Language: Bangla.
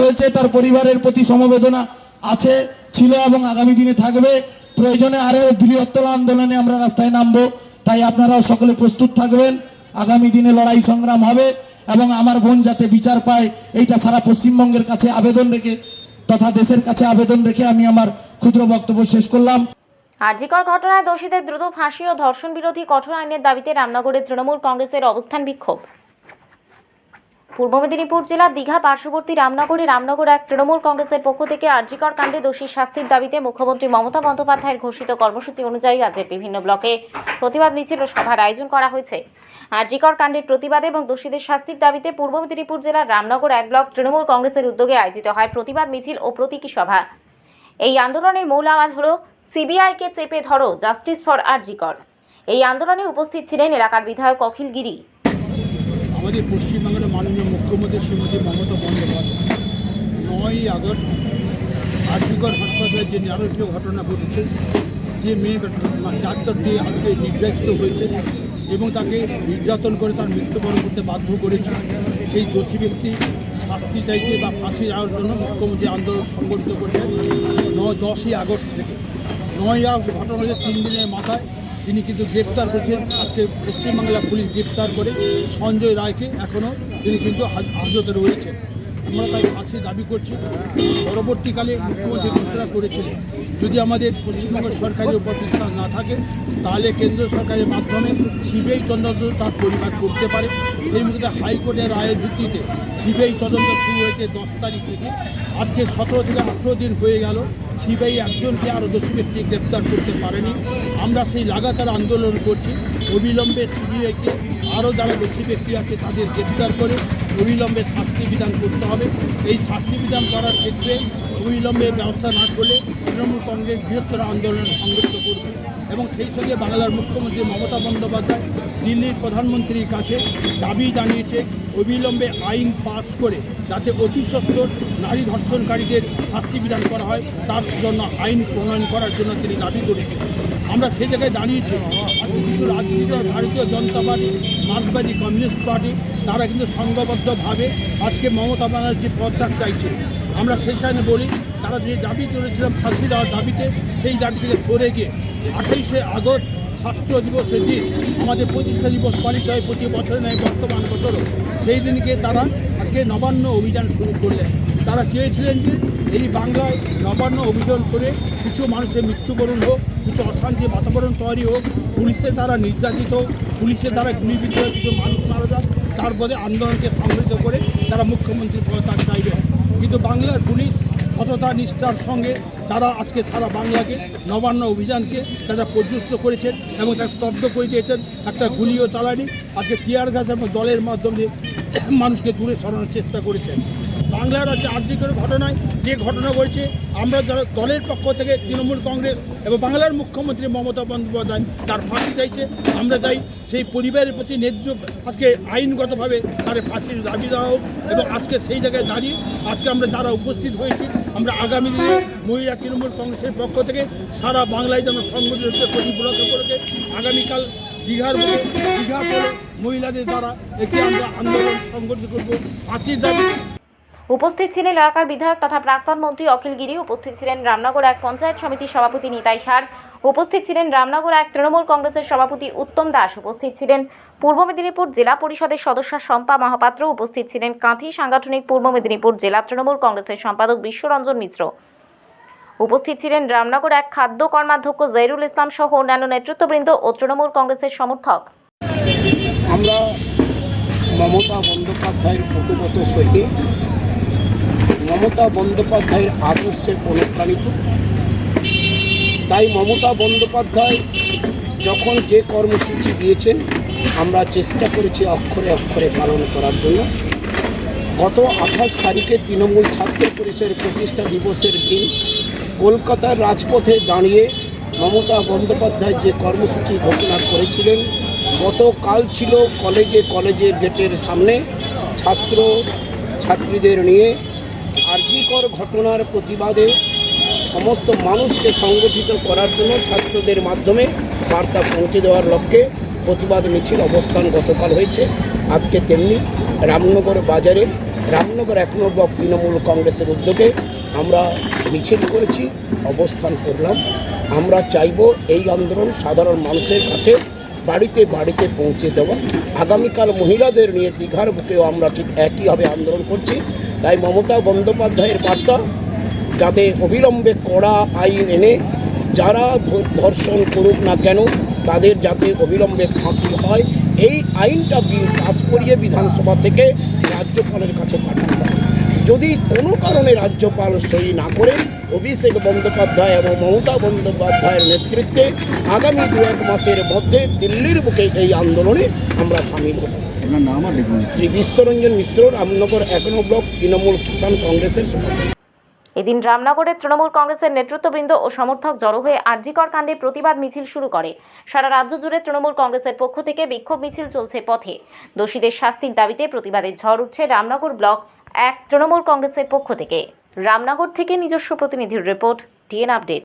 হয়েছে, তার পরিবারের প্রতি সমবেদনা আছে, ছিল এবং আগামী দিনে থাকবে। প্রয়োজনে আরও বৃহত্তর আন্দোলনে আমরা রাস্তায় নামবো, তাই আপনারাও সকলে প্রস্তুত থাকবেন। আগামী দিনে লড়াই সংগ্রাম হবে এবং আমার বোন যাতে বিচার পায়, এইটা সারা পশ্চিমবঙ্গের কাছে আবেদন রেখে, তথা দেশের কাছে আবেদন রেখে আমি আমার ক্ষুদ্র বক্তব্য শেষ করলাম। আরজিকর ঘটনায় দোষীদের দ্রুত ফাঁসি ও ধর্ষণ বিরোধী কঠোর আইনের দাবিতে রামনগরে তৃণমূল কংগ্রেসের অবস্থান বিক্ষোভ। পূর্ব মেদিনীপুর জেলার দীঘা পার্শ্ববর্তী রামনগরে রামনগর এক তৃণমূল কংগ্রেসের পক্ষ থেকে আরজিকর কাণ্ডে দোষীর শাস্তির দাবিতে মুখ্যমন্ত্রী মমতা বন্দ্যোপাধ্যায়ের ঘোষিত কর্মসূচি অনুযায়ী রাজ্যের বিভিন্ন ব্লকে প্রতিবাদ মিছিল ও সভার আয়োজন করা হয়েছে। আরজিকর কাণ্ডের প্রতিবাদে এবং দোষীদের শাস্তির দাবিতে পূর্ব মেদিনীপুর জেলার রামনগর এক ব্লক তৃণমূল কংগ্রেসের উদ্যোগে আয়োজিত হয় প্রতিবাদ মিছিল ও প্রতীকী সভা। এই আন্দোলনের মূল আওয়াজ হল, সিবিআইকে চেপে ধরো, জাস্টিস ফর আরজিকর এই আন্দোলনে উপস্থিত ছিলেন এলাকার বিধায়ক অখিল গিরি। আমাদের পশ্চিমবাংলার মাননীয় মুখ্যমন্ত্রী শ্রীমতী মমতা বন্দ্যোপাধ্যায়। নয়ই আগস্ট আর্থিকর হাসপাতালে যে নারকীয় ঘটনা ঘটেছে, যে মেয়ে মানে ডাক্তারটি আজকে নির্যাতিত হয়েছে এবং তাকে নির্যাতন করে তার মৃত্যুবরণ করতে বাধ্য করেছে। সেই দোষী ব্যক্তি শাস্তি চাইতে বা ফাঁসি যাওয়ার জন্য মুখ্যমন্ত্রী আন্দোলন সংগঠিত করেছেন। নয়, দশই আগস্ট থেকে। নয় আগস্ট ঘটনা হয়েছে তিন দিনের মাথায়। তিনি কিন্তু গ্রেপ্তার করেছেন। আজকে পশ্চিমবাংলা পুলিশ গ্রেপ্তার করে সঞ্জয় রায়কে এখনও তিনি কিন্তু হাজতে রয়েছেন। আমরা তাই ফাঁসি দাবি করছি। পরবর্তীকালে মুখ্যমন্ত্রী ঘোষণা করেছিলেন, যদি আমাদের পশ্চিমবঙ্গ সরকারের উপর বিশ্বাস না থাকে, তাহলে কেন্দ্র সরকারের মাধ্যমে সিবিআই তদন্ত তার পরিবার করতে পারে। সেই মুহূর্তে হাইকোর্টের রায়ের ভিত্তিতে সিবিআই তদন্ত শুরু হয়েছে দশ তারিখ থেকে। আজকে সতেরো থেকে আঠেরো দিন হয়ে গেল, সিবিআই একজনকে আরও দোষী ব্যক্তি গ্রেপ্তার করতে পারেনি। আমরা সেই লাগাতার আন্দোলন করছি। অবিলম্বে সিবিআইকে আরও যারা দোষী ব্যক্তি আছে তাদের গ্রেফতার করে অবিলম্বে শাস্তি বিধান করতে হবে। এই শাস্তি বিধান করার ক্ষেত্রে অবিলম্বে ব্যবস্থা না করলে তৃণমূল কংগ্রেস বৃহত্তর আন্দোলন সংযুক্ত করবে এবং সেই সঙ্গে বাংলার মুখ্যমন্ত্রী মমতা বন্দ্যোপাধ্যায় দিল্লির প্রধানমন্ত্রীর কাছে দাবি জানিয়েছে, অবিলম্বে আইন পাস করে যাতে অতি সত্বর নারী ধর্ষণকারীদের শাস্তি বিধান করা হয়, তার জন্য আইন প্রণয়ন করার জন্য তিনি দাবি করেছেন। আমরা সেই জায়গায় দাঁড়িয়েছি। আজকে কিছু রাজনীতি ভারতীয় জনতা পার্টি, মার্কসবাদী কমিউনিস্ট পার্টি, তারা কিন্তু সংঘবদ্ধভাবে আজকে মমতা ব্যানার্জি পদত্যাগ চাইছে। আমরা সেখানে বলি, তারা যে দাবি করেছিলাম ফাঁসি দেওয়ার দাবিতে, সেই দাবি থেকে সরে গিয়ে আঠাইশে আগস্ট ছাত্র দিবসের দিন, আমাদের প্রতিষ্ঠা দিবস পালিত হয় প্রতি বছরে নেয় বর্তমান বছরও। সেই দিনকে তারা আজকে নবান্ন অভিযান শুরু করলেন। তারা চেয়েছিলেন যে এই বাংলায় নবান্ন অভিযান করে কিছু মানুষের মৃত্যুবরণ হোক, কিছু অশান্তি বাতাবরণ তৈরি হোক, পুলিশে তারা নির্যাতিত হোক পুলিশের দ্বারা গুলিবিদ্ধ কিছু মানুষ মারা যাক তারপরে আন্দোলনকে সংগঠিত করে তারা মুখ্যমন্ত্রী পদত্যাগ চাইবে। কিন্তু বাংলার পুলিশ সততা নিষ্ঠার সঙ্গে তারা আজকে সারা বাংলাকে নবান্ন অভিযানকে তারা পর্যস্ত করেছেন এবং তারা স্তব্ধ করে দিয়েছেন। একটা গুলিও চালায়নি। আজকে টিয়ার গাছ এবং জলের মাধ্যমে মানুষকে দূরে সরানোর চেষ্টা করেছেন। বাংলার আছে আর্যিকের ঘটনায় যে ঘটনা ঘটেছে, আমরা যারা দলের পক্ষ থেকে তৃণমূল কংগ্রেস এবং বাংলার মুখ্যমন্ত্রী মমতা বন্দ্যোপাধ্যায় তার ফাঁসি চাইছে, আমরা চাই সেই পরিবারের প্রতি ন্যায্য আজকে আইনগতভাবে তার ফাঁসির দাবি দেওয়া হোক এবং আজকে সেই জায়গায় দাঁড়িয়ে আজকে আমরা যারা উপস্থিত হয়েছি, আমরা আগামী দিনে মহিলা তৃণমূল কংগ্রেসের পক্ষ থেকে সারা বাংলায় যেন সংগঠিত হচ্ছে প্রতি ব্লক করে আগামীকাল দীঘার দীঘা মহিলাদের দ্বারা একটি আমরা আন্দোলন সংগঠিত করব ফাঁসির দাবি। উপস্থিত ছিলেন এলাকার বিধায়ক তথা প্রাক্তন মন্ত্রী অখিল গিরি, উপস্থিত ছিলেন রামনগর এক পঞ্চায়েত সমিতির সভাপতি নিতাই সার, উপস্থিত ছিলেন রামনগর এক তৃণমূল কংগ্রেসের সভাপতি উত্তম দাস, উপস্থিত ছিলেন পূর্ব মেদিনীপুর জেলা পরিষদের সদস্য শম্পা মহাপাত্র, উপস্থিত ছিলেন কাঁথি সাংগঠনিক পূর্ব মেদিনীপুর জেলা তৃণমূল কংগ্রেসের সম্পাদক বিশ্বরঞ্জন মিশ্র। উপস্থিত ছিলেন রামনগর এক খাদ্য কর্মাধ্যক্ষ জহিরুল ইসলাম সহ অন্যান্য নেতৃত্ববৃন্দ ও তৃণমূল কংগ্রেসের সমর্থক। আমরা মমতা বন্দ্যোপাধ্যায়ের প্রকৃত সৈনিক। মমতা বন্দ্যোপাধ্যায়ের আদর্শে অনুপ্রাণিত। তাই মমতা বন্দ্যোপাধ্যায় যখন যে কর্মসূচি দিয়েছেন, আমরা চেষ্টা করেছি অক্ষরে অক্ষরে পালন করার জন্য। গত আঠাশ তারিখে তৃণমূল ছাত্র পরিষদের প্রতিষ্ঠা দিবসের দিন কলকাতার রাজপথে দাঁড়িয়ে মমতা বন্দ্যোপাধ্যায় যে কর্মসূচি ঘোষণা করেছিলেন, গতকাল ছিল কলেজে কলেজের গেটের সামনে ছাত্র ছাত্রীদের নিয়ে আর্জিকর ঘটনার প্রতিবাদে সমস্ত মানুষকে সংগঠিত করার জন্য ছাত্রদের মাধ্যমে বার্তা পৌঁছে দেওয়ার লক্ষ্যে প্রতিবাদ মিছিল অবস্থান গতকাল হয়েছে। আজকে তেমনি রামনগর বাজারে, রামনগর এক নম্বর তৃণমূল কংগ্রেসের উদ্যোগে আমরা মিছিল করেছি, অবস্থান করলাম। আমরা চাইব এই আন্দোলন সাধারণ মানুষের কাছে বাড়িতে বাড়িতে পৌঁছে দেওয়া। আগামীকাল মহিলাদের নিয়ে দীঘার বুকেও আমরা ঠিক একইভাবে আন্দোলন করছি। তাই মমতা বন্দ্যোপাধ্যায়ের বার্তা, যাতে অবিলম্বে কড়া আইন এনে যারা ধর্ষণ করুক না কেন, তাদের যাতে অবিলম্বে ফাঁসি হয়। এই আইনটা পাস করিয়ে বিধানসভা থেকে রাজ্যপালের কাছে পাঠানো হয়। যদি কোনো কারণে রাজ্যপাল সই না করে অভিষেক বন্দ্যোপাধ্যায় এবং মমতা বন্দ্যোপাধ্যায়ের নেতৃত্বে আগামী দু এক মাসের মধ্যে দিল্লির বুকে এই আন্দোলনে আমরা সামিল হব। শ্রী বিশ্বরঞ্জন মিশ্র রামনগর এক নম্বর ব্লক তৃণমূল কিষাণ কংগ্রেসের সভাপতি। এদিন রামনগরের তৃণমূল কংগ্রেসের নেতৃত্ববৃন্দ ও সমর্থক জড়ো হয়ে আরজিকর কাণ্ডে প্রতিবাদ মিছিল শুরু করে। সারা রাজ্য জুড়ে তৃণমূল কংগ্রেসের পক্ষ থেকে বিক্ষোভ মিছিল চলছে পথে। দোষীদের শাস্তির দাবিতে প্রতিবাদের ঝড় উঠছে রামনগর ব্লক এক তৃণমূল কংগ্রেসের পক্ষ থেকে। রামনগর থেকে নিজস্ব প্রতিনিধির রিপোর্ট টিএন আপডেট